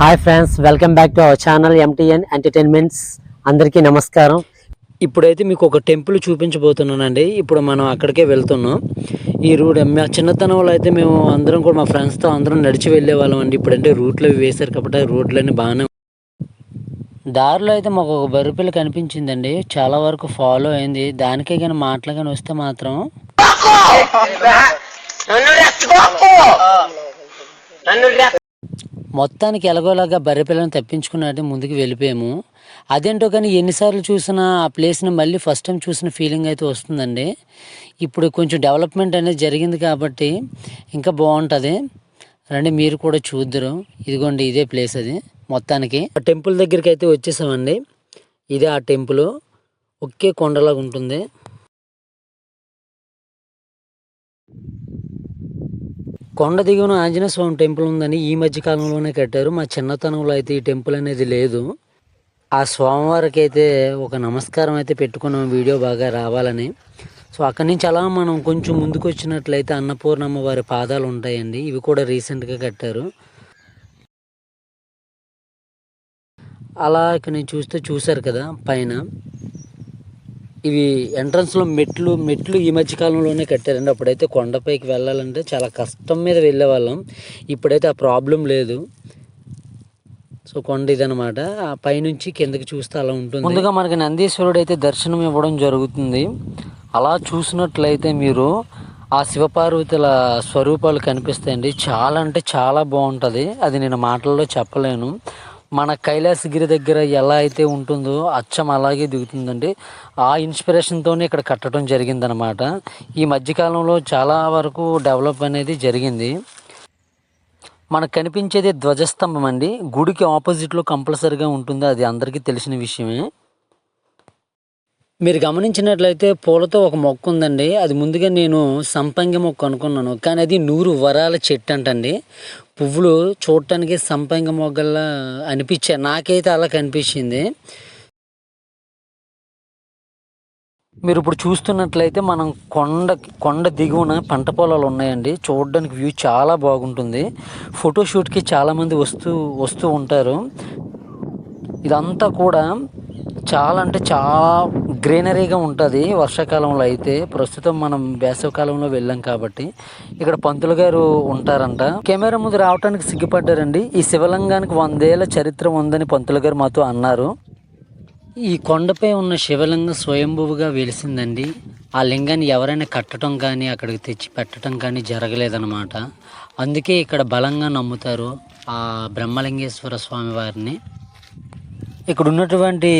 Hi friends welcome back to our channel MTN entertainments అందరికీ నమస్కారం. ఇప్పుడైతే మీకు ఒక టెంపుల్ చూపించబోతున్నానండి. ఇప్పుడు మనం అక్కడికే వెళ్తున్నాం. ఈ రూట్ మా చిన్నతనంలో అయితే మేము అందరం కూడా మా ఫ్రెండ్స్తో అందరం నడిచి వెళ్ళే వాళ్ళం అండి. ఇప్పుడంటే రూట్లు వేశారు కాబట్టి ఆ రోడ్లన్నీ బాగానే దారిలో అయితే మాకు ఒక బర్రెపిల్ల కనిపించిందండి. చాలా వరకు ఫాలో అయింది. దానికే కానీ మాటలు కానీ వస్తే మాత్రం మొత్తానికి ఎలాగోలాగా బర్రె పిల్లని తప్పించుకున్నట్టు ముందుకు వెళ్ళిపోయాము. అదేంటో కానీ ఎన్నిసార్లు చూసినా ఆ ప్లేస్ని మళ్ళీ ఫస్ట్ టైం చూసిన ఫీలింగ్ అయితే వస్తుందండి. ఇప్పుడు కొంచెం డెవలప్మెంట్ అనేది జరిగింది కాబట్టి ఇంకా బాగుంటుంది. రండి మీరు కూడా చూద్దరు. ఇదిగోండి ఇదే ప్లేస్ అది. మొత్తానికి ఆ టెంపుల్ దగ్గరికి అయితే వచ్చేసామండి. ఇదే ఆ టెంపుల్ ఒకే కొండలాగా ఉంటుంది. కొండ దిగువన ఆంజనేయ స్వామి టెంపుల్ ఉందని ఈ మధ్య కాలంలోనే కట్టారు. మా చిన్నతనంలో అయితే ఈ టెంపుల్ అనేది లేదు. ఆ స్వామివారికి అయితే ఒక నమస్కారం అయితే పెట్టుకున్నాం. వీడియో బాగా రావాలని. సో అక్కడి నుంచి అలా మనం కొంచెం ముందుకు వచ్చినట్లయితే అన్నపూర్ణమ్మ వారి పాదాలు ఉంటాయండి. ఇవి కూడా రీసెంట్గా కట్టారు. అలా ఇక్కడ నేను చూస్తే చూశారు కదా పైన. ఇవి ఎంట్రన్స్లో మెట్లు మెట్లు ఈ మధ్యకాలంలోనే కట్టారండి. అప్పుడైతే కొండపైకి వెళ్ళాలంటే చాలా కష్టం మీద వెళ్ళేవాళ్ళం. ఇప్పుడైతే ఆ ప్రాబ్లం లేదు. సో కొండ ఇదనమాట ఆ పైనుంచి కిందకి చూస్తే అలా ఉంటుంది. ముందుగా మనకి నందీశ్వరుడు అయితే దర్శనం ఇవ్వడం జరుగుతుంది. అలా చూసినట్లయితే మీరు ఆ శివపార్వతుల స్వరూపాలు కనిపిస్తాయండి. చాలా అంటే చాలా బాగుంటుంది. అది నేను మాటల్లో చెప్పలేను. మన కైలాసగిరి దగ్గర ఎలా అయితే ఉంటుందో అచ్చం అలాగే దిగుతుందండి. ఆ ఇన్స్పిరేషన్తోనే ఇక్కడ కట్టడం జరిగిందనమాట ఈ మధ్యకాలంలో చాలా వరకు డెవలప్ అనేది జరిగింది. మనకు కనిపించేది ధ్వజస్తంభం అండి. గుడికి ఆపోజిట్లో కంపల్సరీగా ఉంటుంది. అది అందరికీ తెలిసిన విషయమే. మీరు గమనించినట్లయితే పూలతో ఒక మొక్క ఉందండి. అది ముందుగా నేను సంపంగి మొక్క అనుకున్నాను. కానీ అది నూరు వరాల చెట్టు అంటండి. పువ్వులు చూడటానికి సంపంగి మొగ్గల్లా అనిపించాయి నాకైతే అలా కనిపించింది. మీరు ఇప్పుడు చూస్తున్నట్లయితే మనం కొండ కొండ దిగువన పంట పొలాలు ఉన్నాయండి. చూడడానికి వ్యూ చాలా బాగుంటుంది. ఫోటోషూట్కి చాలామంది వస్తూ వస్తూ ఉంటారు. ఇదంతా కూడా చాలా అంటే చాలా గ్రీనరీగా ఉంటుంది. వర్షాకాలంలో అయితే ప్రస్తుతం మనం వేసవికాలంలో వెళ్ళాం కాబట్టి ఇక్కడ పంతులు గారు ఉంటారంట. కెమెరా ముందు రావడానికి సిగ్గుపడ్డారండి. ఈ శివలింగానికి వందేళ్ళ చరిత్ర ఉందని పంతులు గారు మాతో అన్నారు. ఈ కొండపై ఉన్న శివలింగం స్వయంభువుగా వెలిసిందండి. ఆ లింగాన్ని ఎవరైనా కట్టడం కానీ అక్కడికి తెచ్చి పెట్టడం కానీ జరగలేదన్నమాట. అందుకే ఇక్కడ బలంగా నమ్ముతారు ఆ బ్రహ్మలింగేశ్వర స్వామి వారిని. ఇక్కడ ఉన్నటువంటి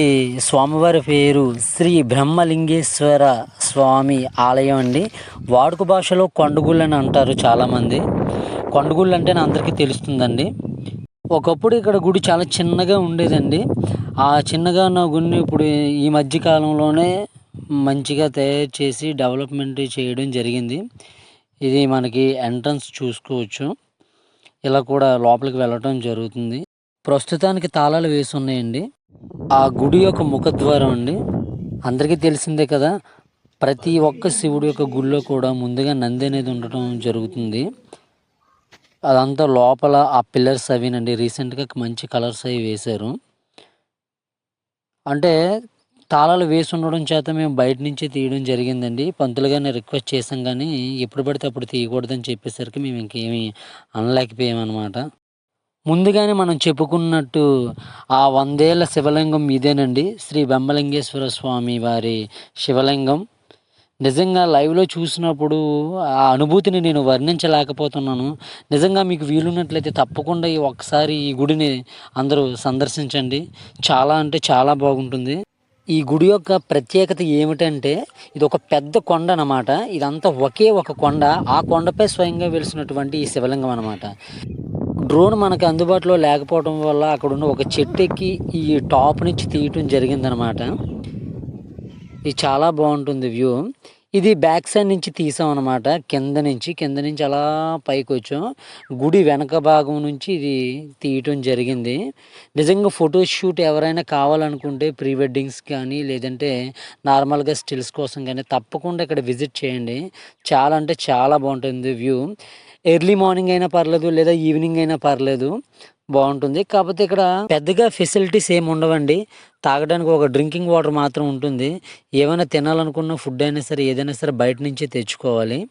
స్వామివారి పేరు శ్రీ బ్రహ్మలింగేశ్వర స్వామి ఆలయం అండి. వాడుక భాషలో కొండగుళ్ళు అని అంటారు చాలామంది. కొండగుళ్ళు అంటే అందరికీ తెలుస్తుందండి. ఒకప్పుడు ఇక్కడ గుడి చాలా చిన్నగా ఉండేదండి. ఆ చిన్నగా ఉన్న గుడిని ఇప్పుడు ఈ మధ్య కాలంలోనే మంచిగా తయారు చేసి డెవలప్మెంట్ చేయడం జరిగింది. ఇది మనకి ఎంట్రన్స్ చూసుకోవచ్చు. ఇలా కూడా లోపలికి వెళ్ళటం జరుగుతుంది. ప్రస్తుతానికి తాళాలు వేసి ఉన్నాయండి. ఆ గుడి యొక్క ముఖద్వారం అండి. అందరికీ తెలిసిందే కదా ప్రతి ఒక్క శివుడి యొక్క గుడిలో కూడా ముందుగా నంది అనేది ఉండటం జరుగుతుంది. అదంతా లోపల ఆ పిల్లర్స్ అవినండి. రీసెంట్గా మంచి కలర్స్ అవి వేశారు. అంటే తాళాలు వేసి ఉండడం చేత మేము బయట నుంచే తీయడం జరిగిందండి. పంతులు గారిని రిక్వెస్ట్ చేసాం కానీ ఎప్పుడు పడితే అప్పుడు తీయకూడదని చెప్పేసరికి మేము ఇంకేమీ అనలేకపోయామన్నమాట. ముందుగానే మనం చెప్పుకున్నట్టు ఆ వందేళ్ళ శివలింగం ఇదేనండి. శ్రీ బెమ్మలింగేశ్వర స్వామి వారి శివలింగం. నిజంగా లైవ్లో చూసినప్పుడు ఆ అనుభూతిని నేను వర్ణించలేకపోతున్నాను. నిజంగా మీకు వీలున్నట్లయితే తప్పకుండా ఈ ఒక్కసారి ఈ గుడిని అందరూ సందర్శించండి. చాలా అంటే చాలా బాగుంటుంది. ఈ గుడి యొక్క ప్రత్యేకత ఏమిటంటే ఇది ఒక పెద్ద కొండ అన్నమాట. ఇదంతా ఒకే ఒక కొండ. ఆ కొండపై స్వయంగా వెలిసినటువంటి ఈ శివలింగం అన్నమాట. డ్రోన్ మనకు అందుబాటులో లేకపోవడం వల్ల అక్కడున్న ఒక చెట్టు ఎక్కి ఈ టాప్ నుంచి తీయటం జరిగిందనమాట. ఇది చాలా బాగుంటుంది వ్యూ. ఇది బ్యాక్ సైడ్ నుంచి తీసాం అనమాట కింద నుంచి కింద నుంచి అలా పైకి వచ్చాం. గుడి వెనక భాగం నుంచి ఇది తీయటం జరిగింది. నిజంగా ఫోటోషూట్ ఎవరైనా కావాలనుకుంటే ప్రీ వెడ్డింగ్స్ కానీ లేదంటే నార్మల్గా స్టిల్స్ కోసం కానీ తప్పకుండా ఇక్కడ విజిట్ చేయండి. చాలా అంటే చాలా బాగుంటుంది వ్యూ. ఎర్లీ మార్నింగ్ అయినా పర్లేదు లేదా ఈవినింగ్ అయినా పర్లేదు. బాగుంటుంది. కాకపోతే ఇక్కడ పెద్దగా ఫెసిలిటీస్ ఏమి ఉండవండి. తాగడానికి ఒక డ్రింకింగ్ వాటర్ మాత్రం ఉంటుంది. ఏమైనా తినాలనుకున్న ఫుడ్ అయినా సరే ఏదైనా సరే బయట నుంచే తెచ్చుకోవాలి.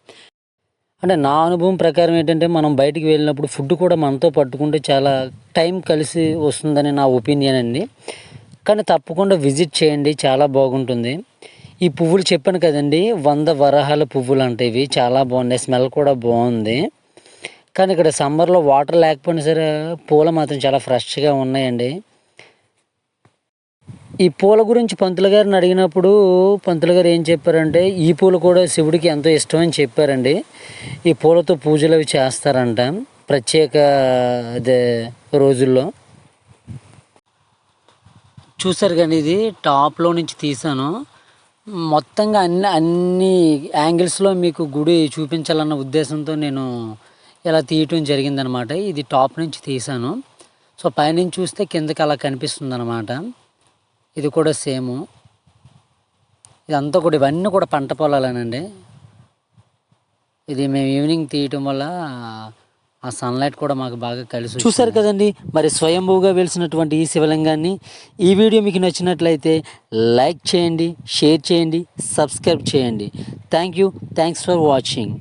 అంటే నా అనుభవం ప్రకారం ఏంటంటే మనం బయటికి వెళ్ళినప్పుడు ఫుడ్ కూడా మనతో పట్టుకుంటే చాలా టైం కలిసి వస్తుందని నా ఒపీనియన్ అండి. కానీ తప్పకుండా విజిట్ చేయండి. చాలా బాగుంటుంది. ఈ పువ్వులు చెప్పాను కదండి వంద వరహాల పువ్వులు అంటే ఇవి. చాలా బాగున్నాయి. స్మెల్ కూడా బాగుంది. కానీ ఇక్కడ సమ్మర్లో వాటర్ లేకపోయినా సరే పూల మాత్రం చాలా ఫ్రెష్గా ఉన్నాయండి. ఈ పూల గురించి పంతులు గారిని అడిగినప్పుడు పంతులు గారు ఏం చెప్పారంటే ఈ పూలు కూడా శివుడికి ఎంతో ఇష్టం అని చెప్పారండి. ఈ పూలతో పూజలు అవి చేస్తారంట ప్రత్యేక అదే రోజుల్లో. చూసారు కానీ ఇది టాప్లో నుంచి తీసాను. మొత్తంగా అన్ని అన్ని యాంగిల్స్లో మీకు గుడి చూపించాలన్న ఉద్దేశంతో నేను ఇలా తీయటం జరిగిందనమాట. ఇది టాప్ నుంచి తీసాను. సో పైనుంచి చూస్తే కిందకి అలా కనిపిస్తుంది అనమాట ఇది కూడా సేము. ఇదంతా కూడా ఇవన్నీ కూడా పంట పొలాలేనండి. ఇది మేము ఈవినింగ్ తీయటం వల్ల ఆ సన్లైట్ కూడా మాకు బాగా కలిసి చూసారు కదండి మరి స్వయంభూగా వెలిసినటువంటి ఈ శివలింగాన్ని. ఈ వీడియో మీకు నచ్చినట్లయితే లైక్ చేయండి షేర్ చేయండి సబ్స్క్రైబ్ చేయండి. Thank you thanks for watching